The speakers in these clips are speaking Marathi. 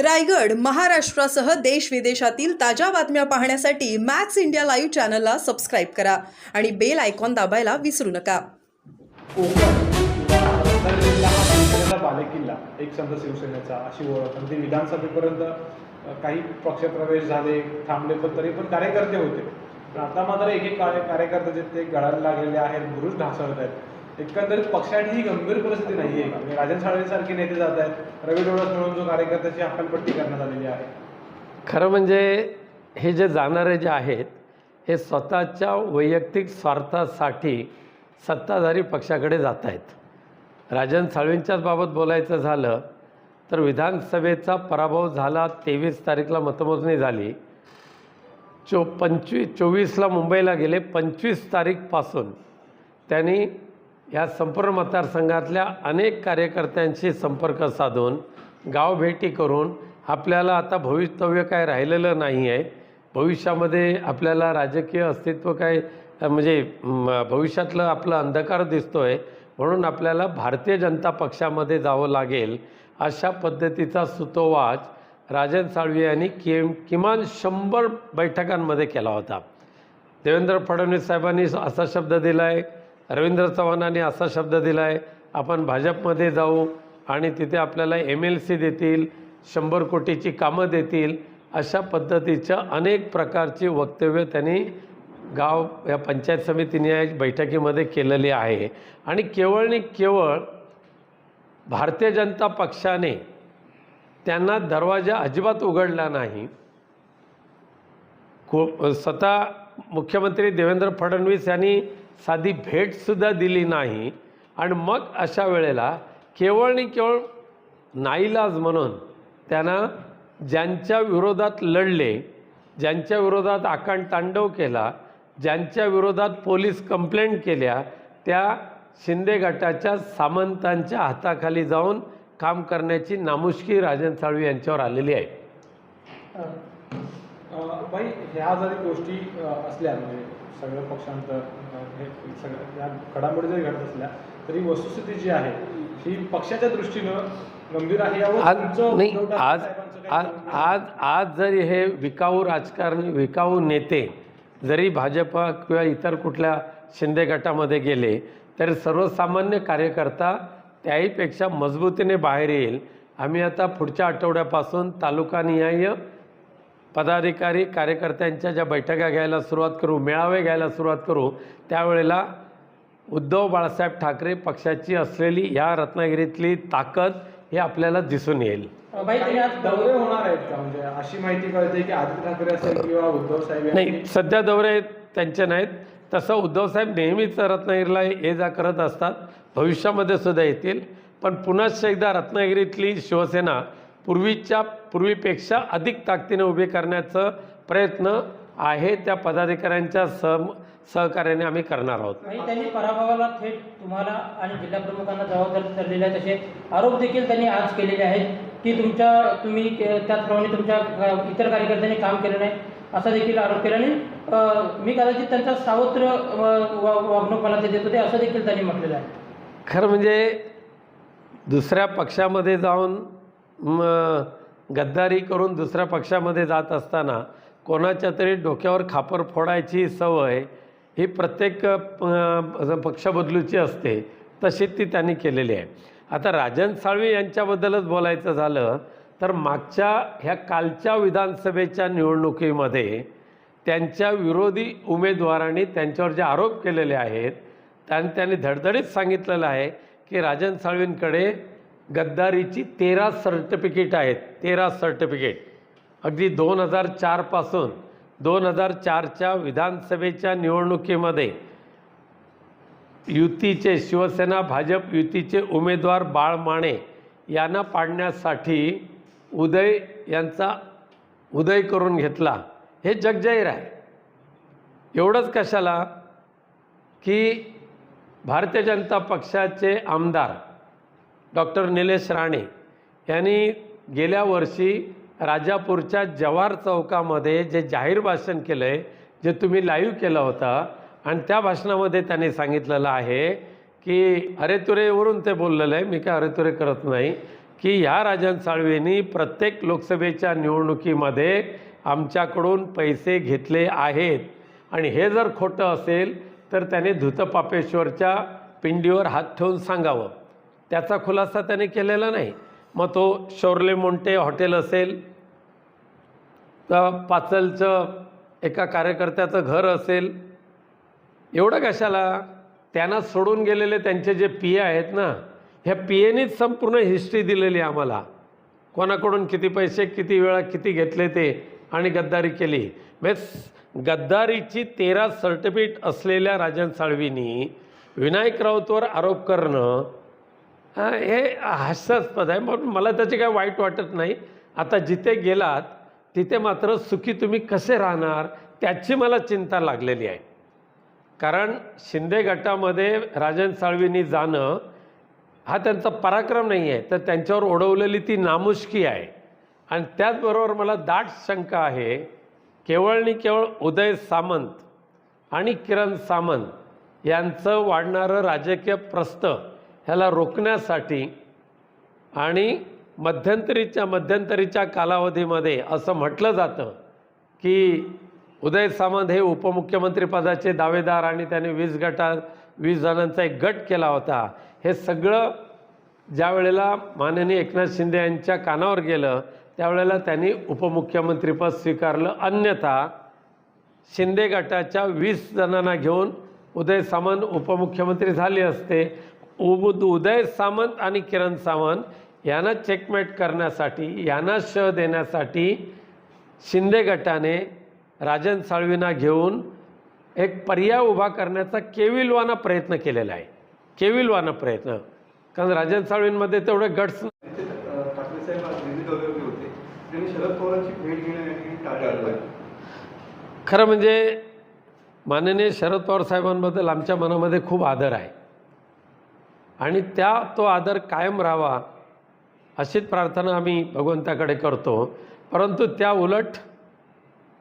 रायगड महाराष्ट्रासह देश विदेशातील ताज्या बातम्या पाहण्यासाठी मॅक्स इंडिया लाईव्ह चॅनलला सबस्क्राईब करा आणि बेल आयकॉन दाबायला विसरू नका. बालेकिल्ला एक संत शिवसेनेचा अशी ओळख. अगदी विधानसभेपर्यंत काही पक्षप्रवेश झाले थांबले पण तरी पण कार्यकर्ते होते. पण आता मात्र एक एक कार्य कार्यकर्ते जे ते गळायला लागलेले आहेत बुरुज ढासळत आहेत. एकंदरीत पक्षाची ही गंभीर परिस्थिती नाही आहे म्हणजे राजन साळवेसारखे नेते जात आहेत. रवी डोळस मिळून जो कार्यकर्त्याची हकालपट्टी करण्यात आलेली आहे. खरं म्हणजे हे जे जाणारे जे आहेत हे स्वतःच्या वैयक्तिक स्वार्थासाठी सत्ताधारी पक्षाकडे जात आहेत. राजन साळवींच्याच बाबत बोलायचं झालं तर विधानसभेचा पराभव झाला तेवीस तारीखला मतमोजणी झाली. चो पंचवीस चोवीसला मुंबईला गेले पंचवीस तारीखपासून त्यांनी या संपूर्ण मतदारसंघातल्या अनेक कार्यकर्त्यांशी संपर्क साधून गावभेटी करून आपल्याला आता भवितव्य काय राहिलेलं नाही आहे. भविष्यामध्ये आपल्याला राजकीय अस्तित्व काय म्हणजे भविष्यातलं आपलं अंधकार दिसतो आहे म्हणून आपल्याला भारतीय जनता पक्षामध्ये जावं लागेल अशा पद्धतीचा सुतोवाच राजन साळवी यांनी कि किमान शंभर बैठकांमध्ये केला होता. देवेंद्र फडणवीस साहेबांनी असा शब्द दिला आहे रवींद्र चव्हाणांनी असा शब्द दिला आहे आपण भाजपमध्ये जाऊ आणि तिथे आपल्याला एम एल सी देतील शंभर कोटीची कामं देतील अशा पद्धतीच्या अनेक प्रकारची वक्तव्य त्यांनी गाव या पंचायत समितीने या बैठकीमध्ये केलेली आहे. आणि केवळ आणि केवळ भारतीय जनता पक्षाने त्यांना दरवाजा अजिबात उघडला नाही. को स्वतः मुख्यमंत्री देवेंद्र फडणवीस यांनी साधी भेटसुद्धा दिली नाही. आणि मग अशा वेळेला केवळ आणि केवळ नाईलाज म्हणून त्यांना ज्यांच्या विरोधात लढले ज्यांच्या विरोधात आकांड तांडव केला ज्यांच्या विरोधात पोलीस कंप्लेंट केल्या त्या शिंदे गटाच्या सामंतांच्या हाताखाली जाऊन काम करण्याची नामुष्की राजन साळवी यांच्यावर आलेली आहे. भाई ह्या जरी गोष्टी असल्या म्हणजे सगळं पक्षांतर हे सगळं या घडामोडी जरी घडत असल्या तरी वस्तुस्थिती जी आहे ही पक्षाच्या दृष्टीनं गंभीर आहे यावर तुमचं नाही उद्धव ठाकरे आज साहेबांचं काही आज म्हणणं आज आज जरी हे विकाऊ राजकारणी विकाऊ नेते जरी भाजपा किंवा इतर कुठल्या शिंदे गटामध्ये गेले तरी सर्वसामान्य कार्यकर्ता त्याहीपेक्षा मजबूतीने बाहेर येईल. आम्ही आता पुढच्या आठवड्यापासून तालुकानिहाय पदाधिकारी कार्यकर्त्यांच्या ज्या बैठका घ्यायला सुरुवात करू मेळावे घ्यायला सुरुवात करू त्यावेळेला उद्धव बाळासाहेब ठाकरे पक्षाची असलेली या रत्नागिरीतली ताकद हे आपल्याला दिसून येईल. दौरे होणार आहेत का? म्हणजे अशी माहिती कळते की आदित्य ठाकरे असेल किंवा उद्धव साहेब नाही सध्या दौरे त्यांचे नाहीत. तसं उद्धवसाहेब नेहमीच रत्नागिरीला ये जा करत असतात. भविष्यामध्ये सुद्धा येतील. पण पुन्हा एकदा रत्नागिरीतली शिवसेना पूर्वीच्या पूर्वीपेक्षा अधिक ताकदीने उभी करण्याचं प्रयत्न आहे. त्या पदाधिकाऱ्यांच्या सह सहकार्याने आम्ही करणार आहोत. त्यांनी पराभवाला थेट तुम्हाला आणि जिल्हा प्रमुखांना जबाबदार धरलेले आहेत तसे आरोप देखील त्यांनी आज केलेले आहेत की तुमच्या तुम्ही के- त्याचप्रमाणे तुमच्या इतर कार्यकर्त्यांनी काम केलं नाही असा देखील आरोप केला. आणि मी कदाचित त्यांचा सावत्र वागणूक मला ते देत होते असं देखील त्यांनी म्हटलेलं आहे. खरं म्हणजे दुसऱ्या पक्षामध्ये जाऊन गद्दारी करून दुसऱ्या पक्षामध्ये जात असताना कोणाच्या तरी डोक्यावर खापर फोडायची सवय ही प्रत्येक अ, पक्ष बदलूची असते तशी ती त्यांनी केलेली आहे. आता राजन साळवी यांच्याबद्दलच बोलायचं झालं तर मागच्या ह्या कालच्या विधानसभेच्या निवडणुकीमध्ये त्यांच्या विरोधी उमेदवारांनी त्यांच्यावर जे आरोप केलेले आहेत त्यां त्यांनी धडधडीत सांगितलेलं आहे की राजन साळवींकडे गद्दारीची तेरा सर्टिफिकेट आहेत. तेरा सर्टिफिकेट अगदी दोन हजार चारपासून दोन हजार चारच्या विधानसभेच्या निवडणुकीमध्ये युतीचे शिवसेना भाजप युतीचे उमेदवार बाळ माने यांना पाडण्यासाठी उदय यांचा उदय करून घेतला. हे जगजाहीर आहे. एवढंच कशाला? की भारतीय जनता पक्षाचे आमदार डॉक्टर निलेश राणे यांनी गेल्या वर्षी राजापूरच्या जवाहर चौकामध्ये जे जाहीर भाषण केलं आहे जे तुम्ही लाईव्ह केलं होतं आणि त्या भाषणामध्ये त्यांनी सांगितलेलं आहे की अरेतुरेवरून ते बोललेलं आहे मी काय अरेतुरे करत नाही की ह्या राजन साळवेंनी प्रत्येक लोकसभेच्या निवडणुकीमध्ये आमच्याकडून पैसे घेतले आहेत. आणि हे जर खोटं असेल तर त्याने धुतपापेश्वरच्या पिंडीवर हात ठेवून सांगावं. त्याचा खुलासा त्याने केलेला नाही. मग तो शौर्ले मोंटे हॉटेल असेल तर पाचलचं एका कार्यकर्त्याचं घर असेल एवढं कशाला? त्यांना सोडून गेलेले त्यांचे जे पी ए आहेत ना ह्या पी एनीच संपूर्ण हिस्ट्री दिलेली आहे आम्हाला. कोणाकडून किती पैसे किती वेळा किती घेतले ते आणि गद्दारी केली. म्हणजे गद्दारीची तेरा सर्टिफिकेट असलेल्या राजन साळवींनी विनायक राऊतवर आरोप करणं हे हास्यास्पद आहे म्हणून मला त्याचे काय वाईट वाटत नाही. आता जिथे गेलात तिथे मात्र सुखी तुम्ही कसे राहणार त्याची मला चिंता लागलेली आहे. कारण शिंदे गटामध्ये राजन साळवींनी जाणं हा त्यांचा पराक्रम नाही आहे तर त्यांच्यावर ओढवलेली ती नामुष्की आहे. आणि त्याचबरोबर मला दाट शंका आहे केवळ आणि केवळ उदय सामंत आणि किरण सामंत यांचं वाढणारं राजकीय प्रस्थ ह्याला रोखण्यासाठी आणि मध्यंतरीच्या मध्यंतरीच्या कालावधीमध्ये असं म्हटलं जातं की उदय सामंत हे उपमुख्यमंत्रीपदाचे दावेदार आणि त्याने वीस गटा वीस जणांचा एक गट केला होता. हे सगळं ज्या वेळेला माननीय एकनाथ शिंदे यांच्या कानावर गेलं त्यावेळेला त्यांनी उपमुख्यमंत्रीपद स्वीकारलं. अन्यथा शिंदे गटाच्या वीस जणांना घेऊन उदय सामंत उपमुख्यमंत्री झाले असते. उब उदय सामंत आणि किरण सावंत यांना चेकमेट करण्यासाठी यांना श देण्यासाठी शिंदे गटाने राजन साळवींना घेऊन एक पर्याय उभा करण्याचा केविलवाना प्रयत्न केलेला आहे. केविलवाना प्रयत्न. कारण राजन साळवींमध्ये तेवढे गट्स खरं म्हणजे माननीय शरद पवार साहेबांबद्दल आमच्या मनामध्ये खूप आदर आहे. आणि त्या तो आदर कायम राहावा अशीच प्रार्थना आम्ही भगवंताकडे करतो. परंतु त्या उलट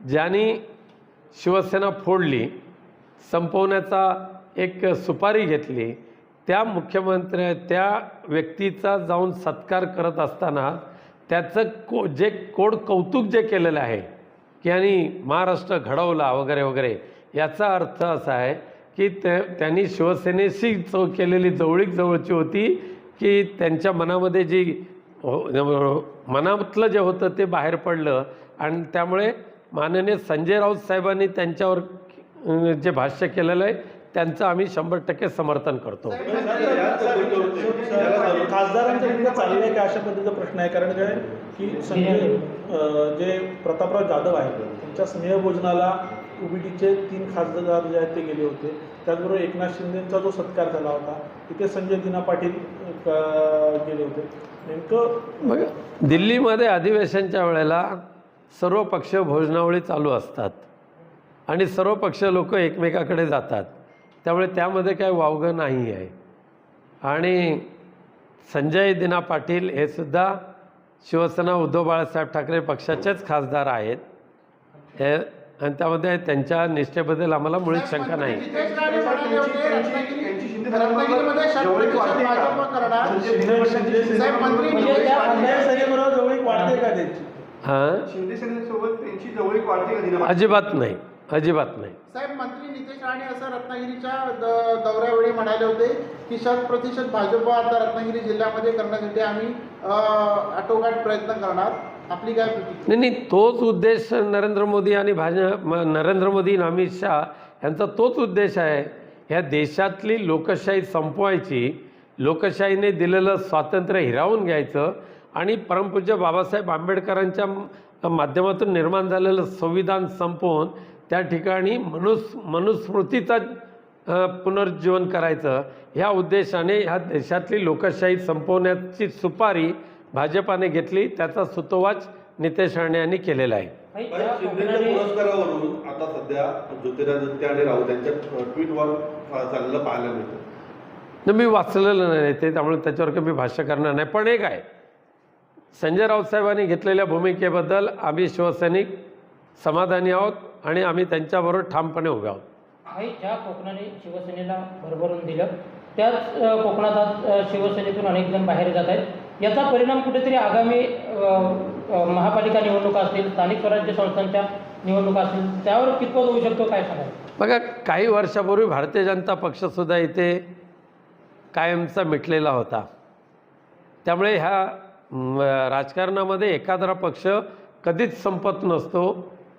ज्यांनी शिवसेना फोडली संपवण्याचा एक सुपारी घेतली त्या मुख्यमंत्री त्या व्यक्तीचा जाऊन सत्कार करत असताना त्याचं को जे कोड कौतुक जे केलेलं आहे की यांनी महाराष्ट्र घडवला वगैरे वगैरे याचा अर्थ असा आहे की त्या त्यांनी शिवसेनेशी चौ केलेली जवळीक जवळची होती की त्यांच्या मनामध्ये जी हो- मनातलं जे होतं ते बाहेर पडलं आणि त्यामुळे माननीय संजय राऊत साहेबांनी त्यांच्यावर जे भाष्य केलेलं आहे त्यांचं आम्ही शंभर टक्के समर्थन करतो खासदारांच्या चाललंय आहे का अशा पद्धतीचा प्रश्न आहे कारण काय की संजय जे प्रतापराव जाधव आहेत त्यांच्या स्नेहभोजनाला उबीटीचे तीन खासदार जे आहेत ते गेले होते. त्याचबरोबर एकनाथ शिंदेंचा जो सत्कार झाला होता तिथे संजय दिना पाटील गेले होते. नेमकं दिल्लीमध्ये अधिवेशनच्या वेळेला सर्व पक्ष भोजनावळी चालू असतात आणि सर्व पक्ष लोक एकमेकाकडे जातात. त्यामुळे त्यामध्ये काय वावगं नाही आहे आणि संजय दिना पाटील हे सुद्धा शिवसेना उद्धव बाळासाहेब ठाकरे पक्षाचेच खासदार आहेत. हे आणि त्यामध्ये त्यांच्या निष्ठेबद्दल आम्हाला मुळीच शंका नाही. हां? अजिबात नाही. अजिबात नाही. साहेब मंत्री नितेश राणे असं रत्नागिरीच्या दौऱ्यावेळी म्हणाले होते की शत प्रतिशत भाजप आता रत्नागिरी जिल्ह्यामध्ये करण्यासाठी आम्ही आटोकाट प्रयत्न करणार. आपली काय नाही नाही तोच उद्देश नरेंद्र मोदी आणि भाजप नरेंद्र मोदी आणि अमित शहा यांचा तोच उद्देश आहे. ह्या देशातली लोकशाही संपवायची लोकशाहीने दिलेलं स्वातंत्र्य हिरावून घ्यायचं आणि परमपूज्य बाबासाहेब आंबेडकरांच्या माध्यमातून निर्माण झालेलं संविधान संपवून त्या ठिकाणी मनुस् मनुस्मृतीचा पुनर्जीवन करायचं. ह्या उद्देशाने ह्या देशातली लोकशाही संपवण्याची सुपारी भाजपाने घेतली त्याचा सुतोवाच नितेश राणे यांनी केलेला आहे. पुरस्कारावरून आता सध्या ज्योतिरादित्य आणि राऊत यांच्या ट्विटवर चाललेलं पाहायला मिळतं. न मी वाचलेलं नाही ते त्यामुळे त्याच्यावर काही मी भाष्य करणार नाही. पण एक आहे. संजय राऊत साहेबांनी घेतलेल्या भूमिकेबद्दल आम्ही शिवसैनिक समाधानी आहोत आणि आम्ही त्यांच्याबरोबर ठामपणे उभे आहोत. ज्या कोकणाने शिवसेनेला भरभरून दिलं त्याच कोकणात शिवसेनेतून अनेक जण बाहेर जात आहेत. याचा परिणाम कुठेतरी आगामी महापालिका निवडणुका असतील स्थानिक स्वराज्य संस्थांच्या निवडणुका असतील त्यावर कितपत होऊ शकतो काय सांगा बघा काही वर्षापूर्वी भारतीय जनता पक्षसुद्धा इथे कायमचा मिटलेला होता. त्यामुळे ह्या राजकारणामध्ये एखादा पक्ष कधीच संपत नसतो.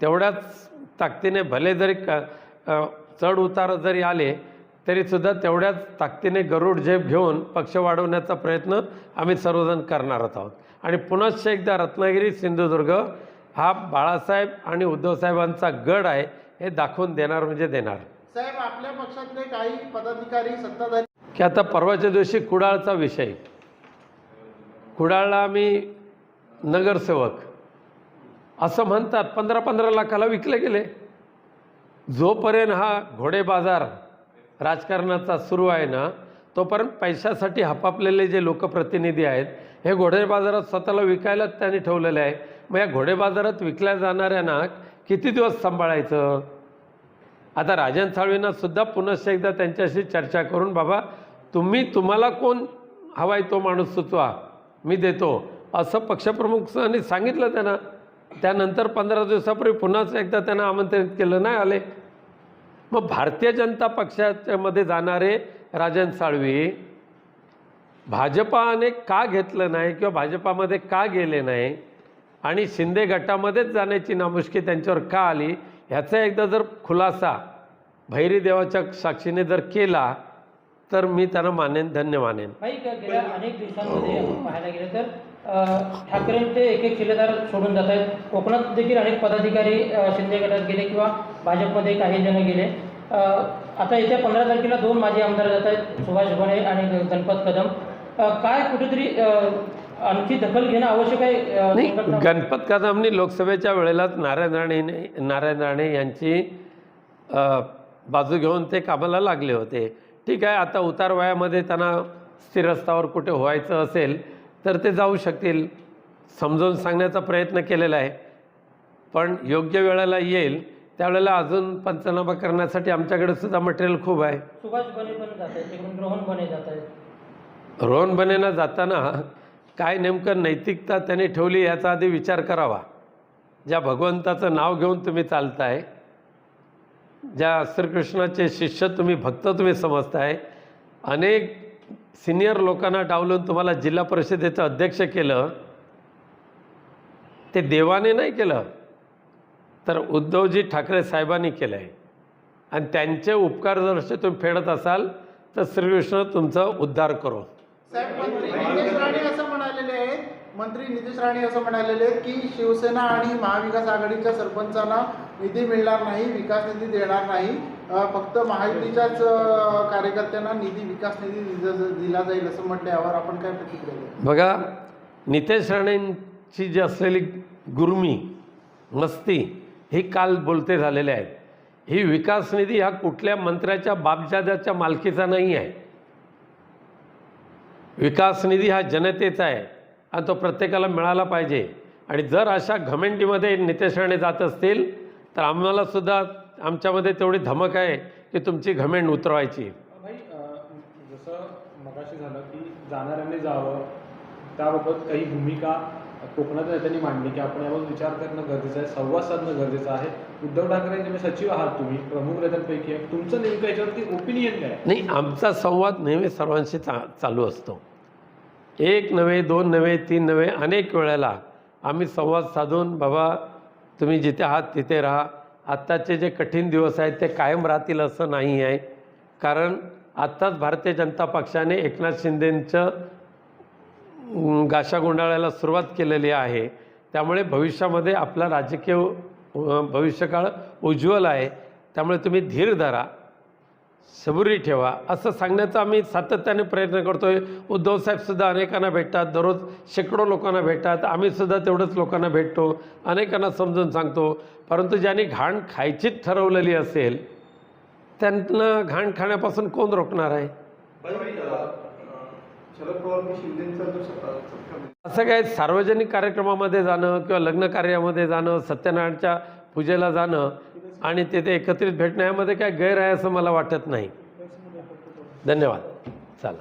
तेवढ्याच ताकदीने भले जरी क चढ उतार जरी आले तरीसुद्धा तेवढ्याच ताकदीने गरुड झेप घेऊन पक्ष वाढवण्याचा प्रयत्न आम्ही सर्वजण करणार आहोत. आणि पुनश्च एकदा रत्नागिरी सिंधुदुर्ग हा बाळासाहेब आणि उद्धवसाहेबांचा गड आहे हे दाखवून देणार म्हणजे देणार. साहेब आपल्या पक्षातले काही पदाधिकारी सत्ताधारी की आता परवाच्या दिवशी कुडाळचा विषय. कुडाळला आम्ही नगरसेवक. असं म्हणतात पंधरा पंधरा लाखाला विकले गेले. जोपर्यंत हा घोडे बाजार राजकारणाचा सुरू आहे ना तोपर्यंत पैशासाठी हपापलेले जे लोकप्रतिनिधी आहेत हे घोडे बाजारात स्वतःला विकायलाच त्यांनी ठेवलेले आहे. मग या घोडे बाजारात विकल्या जाणाऱ्यांना किती दिवस सांभाळायचं? आता राजन साळवींना सुद्धा पुनश्च एकदा त्यांच्याशी चर्चा करून बाबा तुम्ही तुम्हाला कोण हवाय तो माणूस सुचवा मी देतो. असं पक्षप्रमुखांनी सांगितलं त्यांना. त्यानंतर पंधरा दिवसापूर्वी पुन्हाच एकदा त्यांना आमंत्रित केलं नाही आले. मग भारतीय जनता पक्षाच्यामध्ये जाणारे राजन साळवी भाजपाने का घेतलं नाही किंवा भाजपामध्ये का गेले नाही आणि शिंदे गटामध्येच जाण्याची नामुष्की त्यांच्यावर का आली? ह्याचा एकदा जर खुलासा भैरी देवाच्या साक्षीने जर केला तर मी त्यांना मानेन धन्य मानेन. गेल्या अनेक दिवसांमध्ये पाहायला गेलं तर ठाकरेंचे एक एक शिलेदार सोडून जात आहेत. कोकणात देखील अनेक पदाधिकारी शिंदे गटात गेले किंवा भाजपमध्ये काही जण गेले. आता येत्या पंधरा तारखेला दोन माजी आमदार जात आहेत सुभाष बने आणि गणपत कदम. काय कुठेतरी आणखी दखल घेणं आवश्यक आहे गणपत कदमनी लोकसभेच्या वेळेलाच नारायण राणेने नारायण राणे यांची बाजू घेऊन ते कामाला लागले होते. ठीक आहे आता उतार वयामध्ये त्यांना स्थिरस्थावर कुठे व्हायचं असेल तर ते जाऊ शकतील. समजावून सांगण्याचा प्रयत्न केलेला आहे. पण योग्य वेळेला येईल त्यावेळेला अजून पंचनामा करण्यासाठी आमच्याकडे सुद्धा मटेरियल खूप आहे. सुभाष बने पण जात आहेत तिकडून रोहन बने जात आहेत. रोहन बनेना जाताना काय नेमकं नैतिकता त्यांनी ठेवली याचा आधी विचार करावा. ज्या भगवंताचं नाव घेऊन तुम्ही चालताय ज्या श्रीकृष्णाचे शिष्य तुम्ही भक्त तुम्ही समजताय अनेक सिनियर लोकांना डावलून तुम्हाला जिल्हा परिषदेचं अध्यक्ष केलं ते देवाने नाही केलं तर उद्धवजी ठाकरे साहेबांनी केलं आहे आणि त्यांचे उपकार जर असे तुम्ही फेडत असाल तर श्रीकृष्ण तुमचा उद्धार करो साहेब मंत्री नितेश राणे असं म्हणालेले आहेत मंत्री नितेश राणे असं म्हणालेले आहेत की शिवसेना आणि महाविकास आघाडीच्या सरपंचांना निधी मिळणार नाही विकास निधी देणार नाही. फक्त महायुतीच्याच कार्यकर्त्यांना निधी विकास निधी दिला- दिला जाईल असं म्हटलं. यावर आपण काय प्रतिक्रिया बघा नितेश राणेंची जी असलेली गुरमी मस्ती ही काल बोलते झालेले आहेत. ही विकास निधी हा कुठल्या मंत्र्याच्या बापजाद्याच्या मालकीचा नाही आहे. विकास निधी हा जनतेचा आहे. आणि तो प्रत्येकाला मिळाला पाहिजे. आणि जर अशा घमेंडीमध्ये नितेश राणे जात असतील तर आम्हाला सुद्धा आमच्यामध्ये तेवढी धमक आहे की तुमची घमेंड उतरवायची. जसं मगाशी झालं की जाणाऱ्यांनी जावं त्याबाबत काही भूमिका कोकणातील नेत्यांनी मांडली की आपण यावर विचार करणं गरजेचं आहे संवाद साधणं गरजेचं आहे. उद्धव ठाकरे जे सचिव आहात तुम्ही प्रमुख नेत्यांपैकी तुमचं नेमकं याच्यावरती ओपिनियन काय? नाही आमचा संवाद नेहमी सर्वांशी चा चालू असतो. एक नव्हे दोन नव्हे तीन नव्हे अनेक वेळेला आम्ही संवाद साधून बाबा तुम्ही जिथे आहात तिथे राहा. आत्ताचे जे कठीण दिवस आहेत ते कायम राहतील असं नाही आहे. कारण आत्ताच भारतीय जनता पक्षाने एकनाथ शिंदेंचं गाशा गुंडाळायला सुरुवात केलेली आहे. त्यामुळे भविष्यामध्ये आपला राजकीय भविष्यकाळ उज्ज्वल आहे. त्यामुळे तुम्ही धीर धरा. सबुरी ठेवा. असं सांगण्याचा आम्ही सातत्याने प्रयत्न करतो आहे उद्धवसाहेबसुद्धा अनेकांना भेटतात. दररोज शेकडो लोकांना भेटतात. आम्हीसुद्धा तेवढंच लोकांना भेटतो. अनेकांना समजून सांगतो. परंतु ज्यांनी घाण खायचीच ठरवलेली असेल त्यांना घाण खाण्यापासून कोण रोखणार आहे? असं काय सार्वजनिक कार्यक्रमामध्ये जाणं किंवा लग्न कार्यामध्ये जाणं सत्यनारायणच्या पूजेला जाणं आणि तिथे एकत्रित भेटण्यामध्ये काय गैर आहे असं मला वाटत नाही. धन्यवाद. चला.